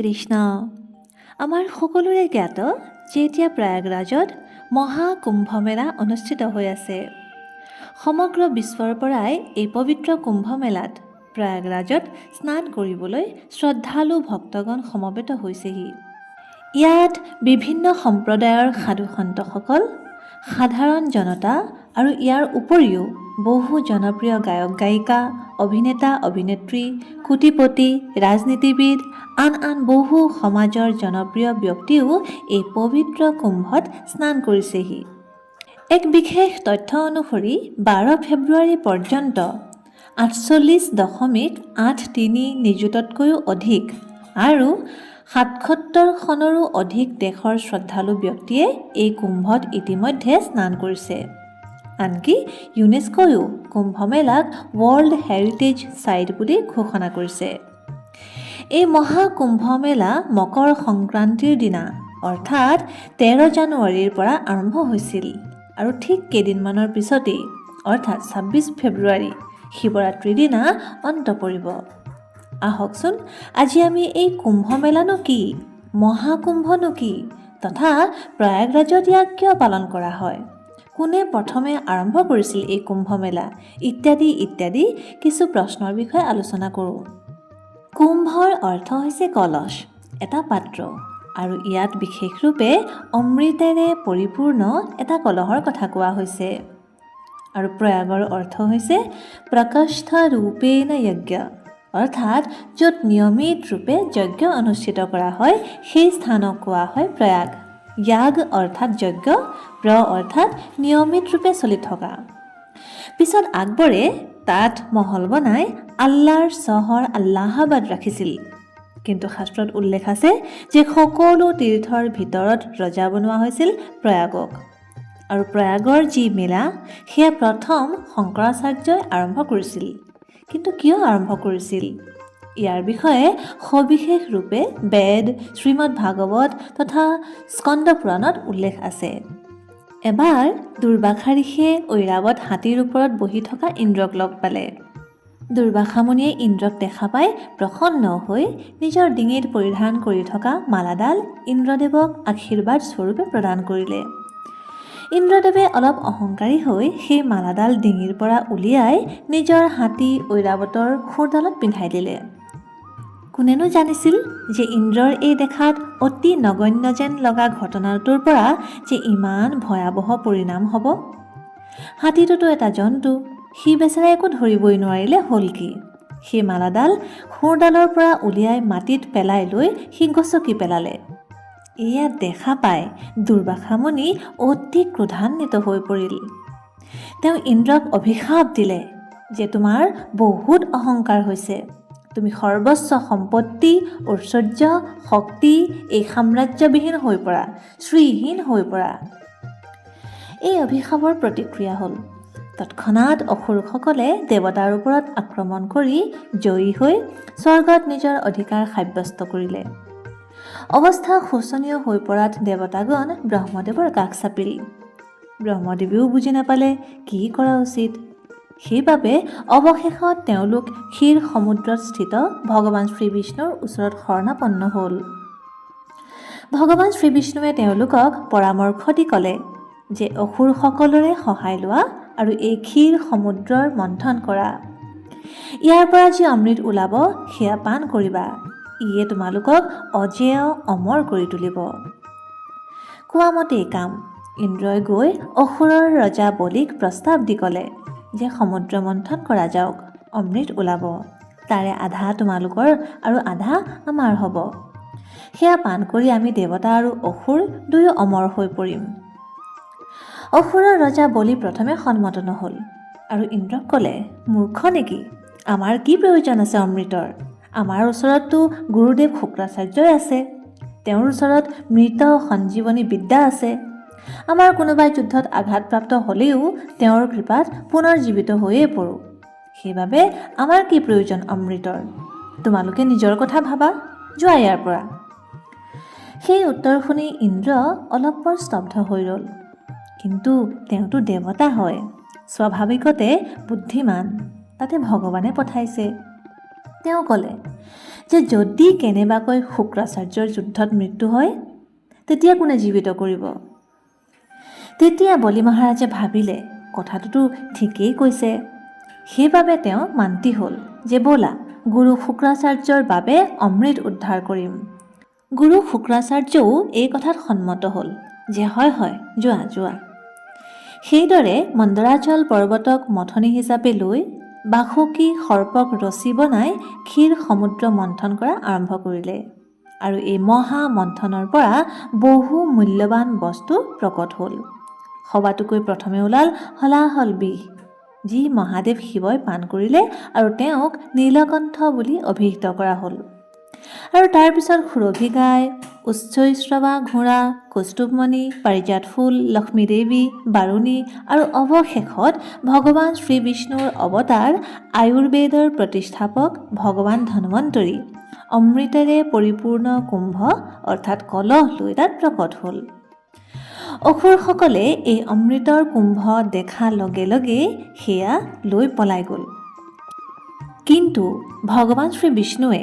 কৃষ্ণ। আমাৰ সকলোৰে জ্ঞাত যে এতিয়া প্ৰয়াগৰাজত মহাকুম্ভমেলা অনুষ্ঠিত হৈ আছে। সমগ্ৰ বিশ্বৰ পৰাই এই পবিত্ৰ কুম্ভমেলাত প্ৰয়াগৰাজত স্নান কৰিবলৈ শ্ৰদ্ধালু ভক্তগণ সমবেত হৈছেহি। ইয়াত বিভিন্ন সম্প্ৰদায়ৰ সাধু সন্তসকল সাধাৰণ জনতা আৰু ইয়াৰ উপৰিও বহু জনপ্ৰিয় গায়ক গায়িকা অভিনেতা অভিনেত্ৰী কোটিপতি ৰাজনীতিবিদ আন আন বহু সমাজৰ জনপ্ৰিয় ব্যক্তিও এই পবিত্ৰ কুম্ভত স্নান কৰিছেহি। এক বিশেষ তথ্য অনুসৰি বাৰ ফেব্ৰুৱাৰী পৰ্যন্ত আঠচল্লিছ দশমিক আঠ তিনি নিযুততকৈও অধিক আৰু সাতসত্তৰখনৰো অধিক দেশৰ শ্ৰদ্ধালু ব্যক্তিয়ে এই কুম্ভত ইতিমধ্যে স্নান কৰিছে। আনকি ইউনেস্কোয়ো কুম্ভমেলাক ৱৰ্ল্ড হেৰিটেজ ছাইট বুলি ঘোষণা কৰিছে। এই মহাকুম্ভমেলা মকৰ সংক্ৰান্তিৰ দিনা অৰ্থাৎ তেৰ জানুৱাৰীৰ পৰা আৰম্ভ হৈছিল আৰু ঠিক কেইদিনমানৰ পিছতেই অৰ্থাৎ ছাব্বিছ ফেব্ৰুৱাৰী শিৱৰাত্ৰিৰ দিনা অন্ত পৰিব। আহকচোন আজি আমি এই কুম্ভমেলানো কি মহাকুম্ভনো কি তথা প্ৰয়াগৰাজত ইয়াক কিয় পালন কৰা হয়? কোনে প্ৰথমে আৰম্ভ কৰিছিল এই কুম্ভমেলা? ইত্যাদি ইত্যাদি কিছু প্ৰশ্নৰ বিষয়ে আলোচনা কৰোঁ। কুম্ভৰ অৰ্থ হৈছে কলহ এটা পাত্ৰ। আৰু ইয়াত বিশেষৰূপে অমৃতেৰে পৰিপূৰ্ণ এটা কলহৰ কথা কোৱা হৈছে। আৰু প্ৰয়াগৰ অৰ্থ হৈছে প্ৰকষ্ঠ ৰূপেণ যজ্ঞ। অৰ্থাৎ য'ত নিয়মিত ৰূপে যজ্ঞ অনুষ্ঠিত কৰা হয় সেই স্থানক কোৱা হয় প্ৰয়াগ। য়াগ অৰ্থাৎ যজ্ঞ প্ৰ অৰ্থাৎ নিয়মিত ৰূপে চলি থকা। পিছত আকবৰে তাত মহল বনাই আল্লাৰ চহৰ আল্লাহাবাদ ৰাখিছিল। কিন্তু শাস্ত্ৰত উল্লেখ আছে যে সকলো তীৰ্থৰ ভিতৰত ৰজা বনোৱা হৈছিল প্ৰয়াগক। আৰু প্ৰয়াগৰ যি মেলা সেয়া প্ৰথম শংকৰাচাৰ্যই আৰম্ভ কৰিছিল। কিন্তু কিয় আৰম্ভ কৰিছিল? ইয়াৰ বিষয়ে সবিশেষ ৰূপে বেদ শ্ৰীমদ ভাগৱত তথা স্কন্দ পুৰাণত উল্লেখ আছে। এবাৰ দুৰ্বাসা ঋষিয়ে ঐৰাৱত হাতীৰ ওপৰত বহি থকা ইন্দ্ৰক লগ পালে। দুৰ্বাসামুনিয়ে ইন্দ্ৰক দেখা পাই প্ৰসন্ন হৈ নিজৰ ডিঙিত পৰিধান কৰি থকা মালাডাল ইন্দ্ৰদেৱক আশীৰ্বাদ স্বৰূপে প্ৰদান কৰিলে। ইন্দ্ৰদেৱে অলপ অহংকাৰী হৈ সেই মালাডাল ডিঙিৰ পৰা উলিয়াই নিজৰ হাতী ঐৰাৱতৰ খুৰডালত পিন্ধাই দিলে। কোনেনো জানিছিল যে ইন্দ্ৰৰ এই দেখাত অতি নগণ্য যেন লগা ঘটনাটোৰ পৰা যে ইমান ভয়াৱহ পৰিণাম হ'ব। হাতীটোতো এটা জন্তু, সি বেচেৰা একো ধৰিবই নোৱাৰিলে হ'ল কি? সেই মালাডাল সুৰডালৰ পৰা উলিয়াই মাটিত পেলাই লৈ সি গচকি পেলালে। এয়া দেখা পাই দুৰ্বাসামুনি অতি ক্ৰোধান্বিত হৈ পৰিল। তেওঁ ইন্দ্ৰক অভিশাপ দিলে যে তোমাৰ বহুত অহংকাৰ হৈছে। তুমি সৰ্বস্ব সম্পত্তি ঐশ্বৰ্য শক্তি এই সাম্ৰাজ্যবিহীন হৈ পৰা শ্ৰীহীন হৈ পৰা। এই অভিশাপৰ প্ৰতিক্ৰিয়া হ'ল তৎক্ষণাত অসুৰসকলে দেৱতাৰ ওপৰত আক্ৰমণ কৰি জয়ী হৈ স্বৰ্গত নিজৰ অধিকাৰ সাব্যস্ত কৰিলে। অৱস্থা শোচনীয় হৈ পৰাত দেৱতাগণ ব্ৰহ্মদেৱৰ কাষ চাপিল। ব্ৰহ্মদেৱেও বুজি নাপালে কি কৰা উচিত? সেইবাবে অৱশেষত তেওঁলোক ক্ষীৰ সমুদ্ৰত স্থিত ভগৱান শ্ৰীবিষ্ণুৰ ওচৰত শৰণাপন্ন হ'ল। ভগৱান শ্ৰীবিষ্ণুৱে তেওঁলোকক পৰামৰ্শ দি ক'লে যে অসুৰসকলৰে সহায় লোৱা আৰু এই ক্ষীৰ সমুদ্ৰৰ মন্থন কৰা। ইয়াৰ পৰা যি অমৃত ওলাব সেয়া পান কৰিবা। ইয়ে তোমালোকক অজেয় অমৰ কৰি তুলিব। কোৱামতেই কাম। ইন্দ্ৰই গৈ অসুৰৰ ৰজা বলিক প্ৰস্তাৱ দি ক'লে যে সমুদ্ৰ মন্থন কৰা যাওক অমৃত ওলাব। তাৰে আধা তোমালোকৰ আৰু আধা আমাৰ হ'ব। সেয়া পান কৰি আমি দেৱতা আৰু অসুৰ দুয়ো অমৰ হৈ পৰিম। অসুৰৰ ৰজা বলি প্ৰথমে সন্মত নহ'ল। আৰু ইন্দ্ৰক ক'লে মূৰ্খ নেকি? আমাৰ কি প্ৰয়োজন আছে অমৃতৰ? আমাৰ ওচৰততো গুৰুদেৱ শুক্ৰাচাৰ্যই আছে। তেওঁৰ ওচৰত মৃত সঞ্জীৱনী বিদ্যা আছে। আমাৰ কোনোবাই যুদ্ধত আঘাতপ্ৰাপ্ত হ'লেও তেওঁৰ কৃপাত পুনৰ জীৱিত হৈয়ে পৰোঁ। সেইবাবে আমাৰ কি প্ৰয়োজন অমৃতৰ? তোমালোকে নিজৰ কথা ভাবা। যোৱা ইয়াৰ পৰা। সেই উত্তৰ শুনি ইন্দ্ৰ অলপ পৰ স্তব্ধ হৈ ৰ'ল। কিন্তু তেওঁতো দেৱতা হয়। স্বাভাৱিকতে বুদ্ধিমান। তাতে ভগৱানে পঠাইছে। তেওঁ ক'লে যে যদি কেনেবাকৈ শুক্ৰাচাৰ্যৰ যুদ্ধত মৃত্যু হয় তেতিয়া কোনে জীৱিত কৰিব? তেতিয়া বলি মহাৰাজে ভাবিলে কথাটোতো ঠিকেই কৈছে। সেইবাবে তেওঁ মান্তি হ'ল যে ব'লা গুৰু শুক্ৰাচাৰ্যৰ বাবে অমৃত উদ্ধাৰ কৰিম। গুৰু শুক্ৰাচাৰ্যও এই কথাত সন্মত হ'ল যে হয় হয় যোৱা যোৱা। সেইদৰে মন্দৰাচল পৰ্বতক মথনি হিচাপে লৈ বাসুকী সৰ্পক ৰছী বনাই ক্ষীৰ সমুদ্ৰ মন্থন কৰা আৰম্ভ কৰিলে। আৰু এই মহা মন্থনৰ পৰা বহু মূল্যৱান বস্তু প্ৰকট হ'ল। সবাতোকৈ প্ৰথমে ওলাল হলাহল বিষ যি মহাদেৱ শিৱই পাণ কৰিলে আৰু তেওঁক নীলকণ্ঠ বুলি অভিহিত কৰা হ'ল। আৰু তাৰপিছত সুৰভি গাই উচ্চৈশ্ৰৱা ঘোঁৰা কৌস্তুভমণি পাৰিজাত ফুল লক্ষ্মী দেৱী বাৰুণী আৰু অৱশেষত ভগৱান শ্ৰী বিষ্ণুৰ অৱতাৰ আয়ুৰ্বেদৰ প্ৰতিষ্ঠাপক ভগৱান ধন্বন্তৰী। অমৃতেৰে পৰিপূৰ্ণ কুম্ভ অৰ্থাৎ কলহ লৈ তাত প্ৰকট হ'ল। অসুৰসকলে এই অমৃতৰ কুম্ভ দেখা লগে লগে সেয়া লৈ পলাই গ'ল। কিন্তু ভগৱান শ্ৰী বিষ্ণুৱে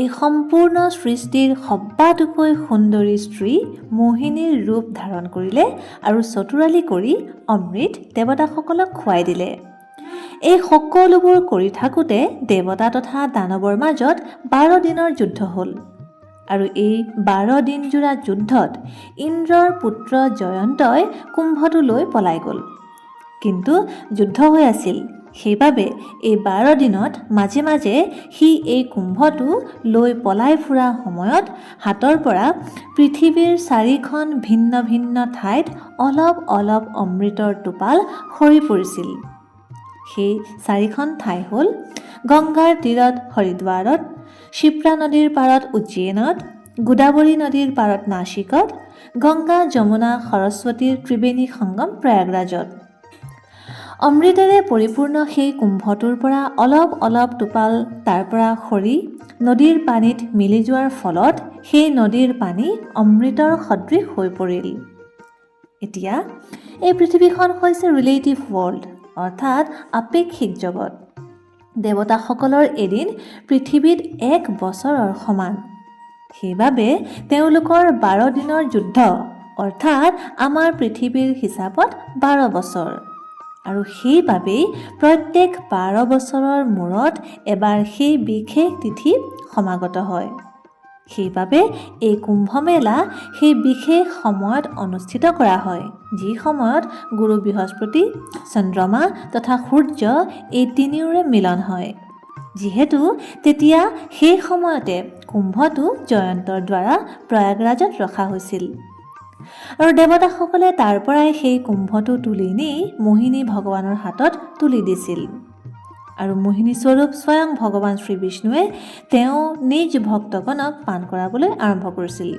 এই সম্পূৰ্ণ সৃষ্টিৰ সবাতোকৈ সুন্দৰী স্ত্ৰী মোহিনীৰ ৰূপ ধাৰণ কৰিলে আৰু চতুৰালি কৰি অমৃত দেৱতাসকলক খুৱাই দিলে। এই সকলোবোৰ কৰি থাকোঁতে দেৱতা তথা দানৱৰ মাজত বাৰ দিনৰ যুদ্ধ হ'ল। আৰু এই বাৰ দিনজোৰা যুদ্ধত ইন্দ্ৰৰ পুত্ৰ জয়ন্তই কুম্ভটো লৈ পলাই গ'ল। কিন্তু যুদ্ধ হৈ আছিল। সেইবাবে এই বাৰ দিনত মাজে মাজে সি এই কুম্ভটো লৈ পলাই ফুৰা সময়ত হাতৰ পৰা পৃথিৱীৰ চাৰিখন ভিন্ন ভিন্ন ঠাইত অলপ অলপ অমৃতৰ টোপাল সৰি পৰিছিল। সেই চাৰিখন ঠাই হ'ল গংগাৰ তীৰত হৰিদ্বাৰত শিপ্ৰা নদীৰ পাৰত উজ্জয়িনত গোদাবৰী নদীৰ পাৰত নাচিকত গংগা যমুনা সৰস্বতীৰ ত্ৰিবেণী সংগম প্ৰয়াগৰাজত। অমৃতেৰে পৰিপূৰ্ণ সেই কুম্ভটোৰ পৰা অলপ অলপ টোপাল তাৰ পৰা সৰি নদীৰ পানীত মিলি যোৱাৰ ফলত সেই নদীৰ পানী অমৃতৰ সদৃশ হৈ পৰিল। এতিয়া এই পৃথিৱীখন হৈছে ৰিলেটিভ ৱৰ্ল্ড অৰ্থাৎ আপেক্ষিক জগত। দেৱতাসকলৰ এদিন পৃথিৱীত এক বছৰৰ সমান। সেইবাবে তেওঁলোকৰ বাৰ দিনৰ যুদ্ধ অৰ্থাৎ আমাৰ পৃথিৱীৰ হিচাপত বাৰ বছৰ। আৰু সেইবাবেই প্ৰত্যেক বাৰ বছৰৰ মূৰত এবাৰ সেই বিশেষ তিথি সমাগত হয়। সেইবাবে এই কুম্ভমেলা সেই বিশেষ সময়ত অনুষ্ঠিত কৰা হয় যি সময়ত গুৰু বৃহস্পতি চন্দ্ৰমা তথা সূৰ্য এই তিনিওৰে মিলন হয়। যিহেতু তেতিয়া সেই সময়তে কুম্ভটো জয়ন্তৰ দ্বাৰা প্ৰয়াগৰাজত ৰখা হৈছিল। আৰু দেৱতাসকলে তাৰ পৰাই সেই কুম্ভটো তুলি নি মোহিনী ভগৱানৰ হাতত তুলি দিছিল। আৰু মোহিনী স্বৰূপ স্বয়ং ভগৱান শ্ৰী বিষ্ণুৱে তেওঁ নিজ ভক্তগণক পাণ কৰাবলৈ আৰম্ভ কৰিছিল।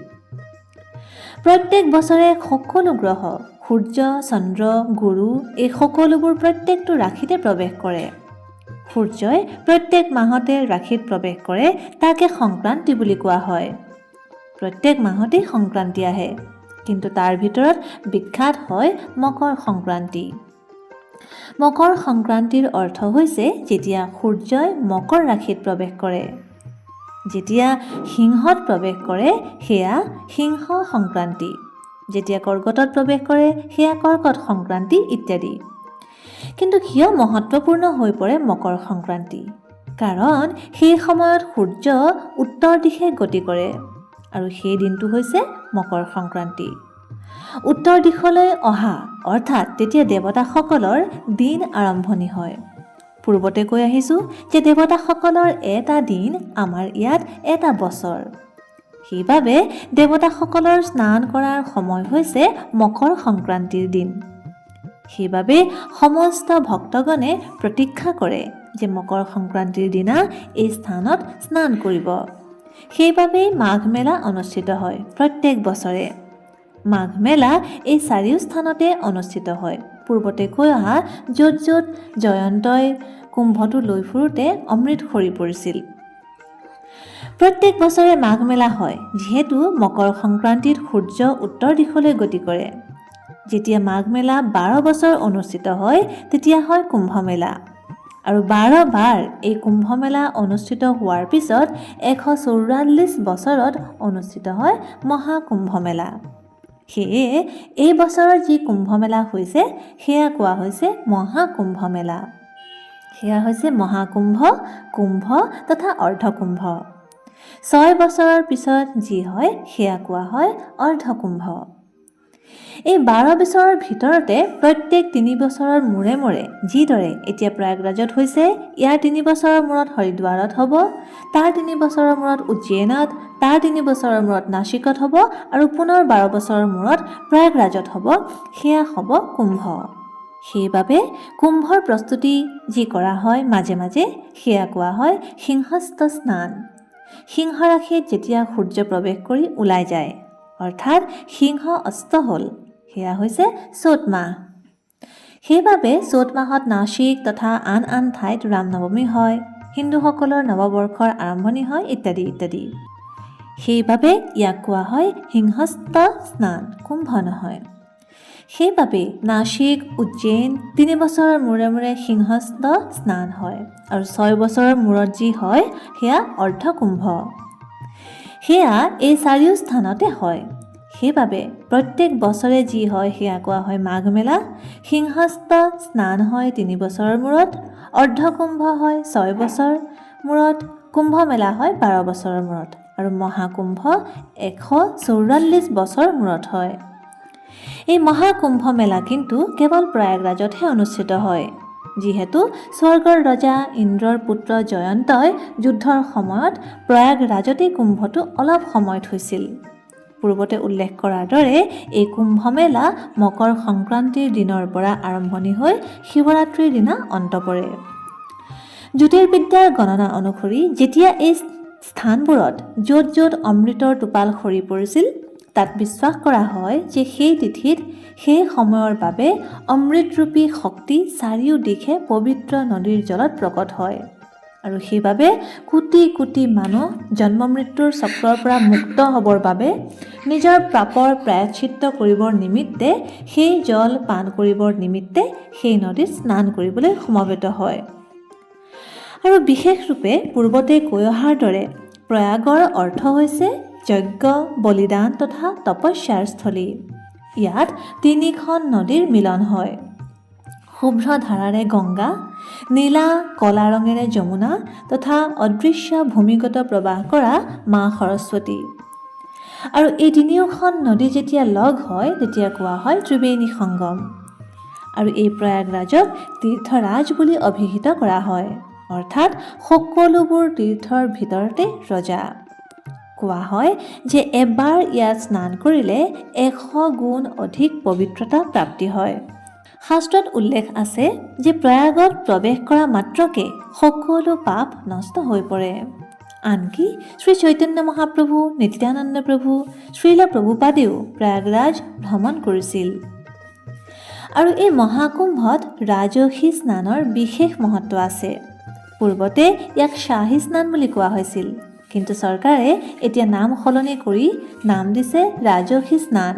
প্ৰত্যেক বছৰে সকলো গ্ৰহ সূৰ্য চন্দ্ৰ গুৰু এই সকলোবোৰ প্ৰত্যেকটো ৰাশিতে প্ৰৱেশ কৰে। সূৰ্যই প্ৰত্যেক মাহতে ৰাশিত প্ৰৱেশ কৰে তাকে সংক্ৰান্তি বুলি কোৱা হয়। প্ৰত্যেক মাহতেই সংক্ৰান্তি আহে কিন্তু তাৰ ভিতৰত বিখ্যাত হয় মকৰ সংক্ৰান্তি। মকৰ সংক্ৰান্তিৰ অৰ্থ হৈছে যেতিয়া সূৰ্যই মকৰ ৰাশিত প্ৰৱেশ কৰে। যেতিয়া সিংহত প্ৰৱেশ কৰে সেয়া সিংহ সংক্ৰান্তি। যেতিয়া কৰ্কটত প্ৰৱেশ কৰে সেয়া কৰ্কট সংক্ৰান্তি ইত্যাদি। কিন্তু কিয় মহত্বপূৰ্ণ হৈ পৰে মকৰ সংক্ৰান্তি? কাৰণ সেই সময়ত সূৰ্য উত্তৰ দিশে গতি কৰে। আৰু সেই দিনটো হৈছে মকৰ সংক্ৰান্তি। উত্তৰ দিশলৈ অহা অৰ্থাৎ তেতিয়া দেৱতাসকলৰ দিন আৰম্ভণি হয়। পূৰ্বতে কৈ আহিছোঁ যে দেৱতাসকলৰ এটা দিন আমাৰ ইয়াত এটা বছৰ। সেইবাবে দেৱতাসকলৰ স্নান কৰাৰ সময় হৈছে মকৰ সংক্ৰান্তিৰ দিন। সেইবাবে সমস্ত ভক্তগণে প্ৰতীক্ষা কৰে যে মকৰ সংক্ৰান্তিৰ দিনা এই স্থানত স্নান কৰিব। সেইবাবেই মাঘ মেলা অনুষ্ঠিত হয় প্ৰত্যেক বছৰে। মাঘ মেলা এই চাৰিও স্থানতে অনুষ্ঠিত হয়। পূৰ্বতে কৈ অহা য'ত য'ত জয়ন্তই কুম্ভটো লৈ ফুৰোঁতে অমৃত সৰি পৰিছিল। প্ৰত্যেক বছৰে মাঘ মেলা হয় যিহেতু মকৰ সংক্ৰান্তিত সূৰ্য উত্তৰ দিশলৈ গতি কৰে। যেতিয়া মাঘ মেলা বাৰ বছৰ অনুষ্ঠিত হয় তেতিয়া হয় কুম্ভ মেলা আৰু বাৰ বাৰ এই কুম্ভমেলা অনুষ্ঠিত হোৱাৰ পিছত এশ চৌৰাল্লিছ বছৰত অনুষ্ঠিত হয় মহাকুম্ভমেলা। সেয়ে এই বছৰৰ যি কুম্ভমেলা হৈছে সেয়া কোৱা হৈছে মহাকুম্ভমেলা। সেয়া হৈছে মহাকুম্ভ কুম্ভ তথা অৰ্ধকুম্ভ। ছয় বছৰৰ পিছত যি হয় সেয়া কোৱা হয় অৰ্ধকুম্ভ। এই বাৰ বছৰৰ ভিতৰতে প্ৰত্যেক তিনি বছৰৰ মূৰে মূৰে যিদৰে এতিয়া প্ৰয়াগৰাজত হৈছে ইয়াৰ তিনি বছৰৰ মূৰত হৰিদ্বাৰত হ'ব তাৰ তিনি বছৰৰ মূৰত উজ্জয়িনত তাৰ তিনি বছৰৰ মূৰত নাচিকত হ'ব আৰু পুনৰ বাৰ বছৰৰ মূৰত প্ৰয়াগৰাজত হ'ব সেয়া হ'ব কুম্ভ। সেইবাবে কুম্ভৰ প্ৰস্তুতি যি কৰা হয় মাজে মাজে সেয়া কোৱা হয় সিংহস্থ স্নান। সিংহ ৰাশিত যেতিয়া সূৰ্য প্ৰৱেশ কৰি ওলাই যায় অৰ্থাৎ সিংহ অস্ত হ'ল সেয়া হৈছে চ'ত মাহ। সেইবাবে চ'ত মাহত নাচিক তথা আন আন ঠাইত ৰাম নৱমী হয় হিন্দুসকলৰ নৱবৰ্ষৰ আৰম্ভণি হয় ইত্যাদি ইত্যাদি। সেইবাবে ইয়াক কোৱা হয় সিংহস্থ স্নান কুম্ভ নহয়। সেইবাবে নাচিক উজ্জয়িন তিনি বছৰৰ মূৰে মূৰে সিংহস্থ স্নান হয় আৰু ছয় বছৰৰ মূৰত যি হয় সেয়া অৰ্ধকুম্ভ। সেয়া এই চাৰিও স্থানতে হয়। সেইবাবে প্ৰত্যেক বছৰে যি হয় সেয়া কোৱা হয় মাঘ মেলা। সিংহস্থ স্নান হয় তিনি বছৰৰ মূৰত। অৰ্ধকুম্ভ হয় ছয় বছৰ মূৰত। কুম্ভ মেলা হয় বাৰ বছৰৰ মূৰত। আৰু মহাকুম্ভ এশ চৌৰাল্লিছ বছৰ মূৰত হয়। এই মহাকুম্ভ মেলা কিন্তু কেৱল প্ৰয়াগৰাজতহে অনুষ্ঠিত হয়। যিহেতু স্বৰ্গৰ ৰজা ইন্দ্ৰৰ পুত্ৰ জয়ন্তই যুদ্ধৰ সময়ত প্ৰয়াগৰাজতেই কুম্ভটো অলপ সময় থৈছিল পূৰ্বতে উল্লেখ কৰাৰ দৰে এই কুম্ভ মেলা মকৰ সংক্ৰান্তিৰ দিনৰ পৰা আৰম্ভণি হৈ শিৱৰাত্ৰিৰ দিনা অন্ত পৰে। জ্যোতিৰ্বিদ্যাৰ গণনা অনুসৰি যেতিয়া এই স্থানবোৰত য'ত য'ত অমৃতৰ টোপাল সৰি পৰিছিল তাত বিশ্বাস কৰা হয় যে সেই তিথিত সেই সময়ৰ বাবে অমৃতৰূপী শক্তি চাৰিওদিশে পবিত্ৰ নদীৰ জলত প্ৰকট হয়। আৰু সেইবাবে কোটি কোটি মানুহ জন্ম মৃত্যুৰ চক্ৰৰ পৰা মুক্ত হ'বৰ বাবে নিজৰ পাপৰ প্ৰায়শ্চিত্ত কৰিবৰ নিমিত্তে সেই জল পান কৰিবৰ নিমিত্তে সেই নদীত স্নান কৰিবলৈ সমবেত হয়। আৰু বিশেষৰূপে পূৰ্বতে কৈ অহাৰ দৰে প্ৰয়াগৰ অৰ্থ হৈছে যজ্ঞ বলিদান তথা তপস্যাৰ স্থলী। ইয়াত তিনিখন নদীৰ মিলন হয়। শুভ্ৰ ধাৰাৰে গংগা, নীলা, কলা ৰঙেৰে যমুনা তথা অদৃশ্য ভূমিগত প্ৰবাহ কৰা মা সৰস্বতী। আৰু এই তিনিওখন নদী যেতিয়া লগ হয়, তেতিয়া কোৱা হয় ত্ৰিবেণী সংগম আৰু এই প্ৰয়াগৰাজক তীৰ্থৰাজ বুলি অভিহিত কৰা হয়, অৰ্থাৎ সকলোবোৰ তীৰ্থৰ ভিতৰতে ৰজা। কোৱা হয় যে এবাৰ ইয়াত স্নান কৰিলে এশ গুণ অধিক পবিত্ৰতা প্ৰাপ্তি হয়। শাস্ত্ৰত উল্লেখ আছে যে প্ৰয়াগত প্ৰৱেশ কৰা মাত্ৰকে সকলো পাপ নষ্ট হৈ পৰে। আনকি শ্ৰী চৈতন্য মহাপ্ৰভু, নিত্যানন্দ প্ৰভু, শ্ৰীল প্ৰভুপাদেও প্ৰয়াগৰাজ ভ্ৰমণ কৰিছিল। আৰু এই মহাকুম্ভত ৰাজসী স্নানৰ বিশেষ মহত্ব আছে। পূৰ্বতে ইয়াক শ্বাহী স্নান বুলি কোৱা হৈছিল। কিন্তু চৰকাৰে এতিয়া নাম সলনি কৰি নাম দিছে ৰাজসী স্নান।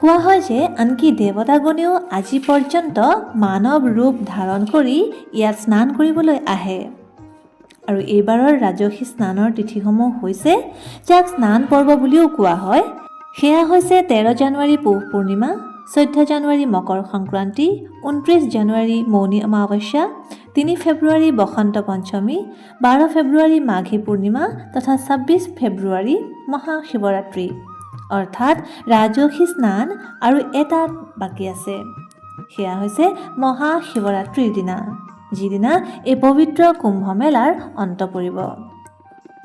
কোৱা হয় যে আনকি দেৱতাগণেও আজি পৰ্যন্ত মানৱ ৰূপ ধাৰণ কৰি ইয়াত স্নান কৰিবলৈ আহে। আৰু এইবাৰৰ ৰাজসী স্নানৰ তিথিসমূহ হৈছে যাক স্নান পৰ্ব বুলিও কোৱা হয়। সেয়া হৈছে তেৰ জানুৱাৰী পৌষ পূৰ্ণিমা, চৈধ্য জানুৱাৰী মকৰ সংক্ৰান্তি ঊনত্ৰিছ জানুৱাৰী মৌনী অমাৱস্যা তিনি ফেব্ৰুৱাৰী বসন্ত পঞ্চমী বাৰ ফেব্ৰুৱাৰী মাঘী পূৰ্ণিমা তথা ছাব্বিছ ফেব্ৰুৱাৰী মহাশিৱৰাত্ৰি। অৰ্থাৎ ৰাজসী স্নান আৰু এটা বাকী আছে। সেয়া হৈছে মহাশিৱৰাত্ৰিৰ দিনা যিদিনা এই পবিত্ৰ কুম্ভ মেলাৰ অন্ত পৰিব।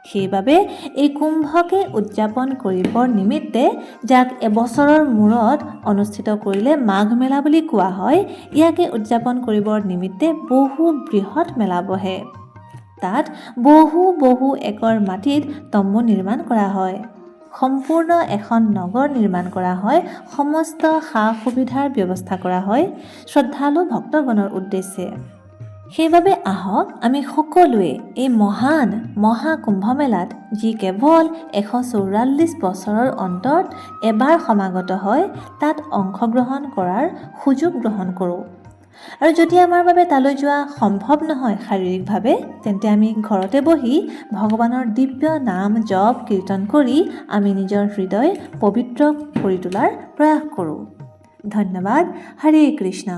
সেইবাবে এই কুম্ভকে উদযাপন কৰিবৰ নিমিত্তে যাক এবছৰৰ মূৰত অনুষ্ঠিত কৰিলে মাঘ মেলা বুলি কোৱা হয় ইয়াকে উদযাপন কৰিবৰ নিমিত্তে বহু বৃহৎ মেলা বহে। তাত বহু বহু একৰ মাটিত তম্বু নিৰ্মাণ কৰা হয়। সম্পূৰ্ণ এখন নগৰ নিৰ্মাণ কৰা হয় সমস্ত সা সুবিধাৰ ব্যৱস্থা কৰা হয় শ্ৰদ্ধালু ভক্তগণৰ উদ্দেশ্যে। সেইবাবে আহক আমি সকলোৱে এই মহান মহাকুম্ভমেলাত যি কেৱল এশ চৌৰাল্লিছ বছৰৰ অন্তত এবাৰ সমাগত হয় তাত অংশগ্ৰহণ কৰাৰ সুযোগ গ্ৰহণ কৰোঁ। আৰু যদি আমাৰ বাবে তালৈ যোৱা সম্ভৱ নহয় শাৰীৰিকভাৱে তেন্তে আমি ঘৰতে বহি ভগৱানৰ দিব্য নাম জপ কীৰ্তন কৰি আমি নিজৰ হৃদয় পবিত্ৰ কৰি তোলাৰ প্ৰয়াস কৰোঁ। ধন্যবাদ। হৰে কৃষ্ণ।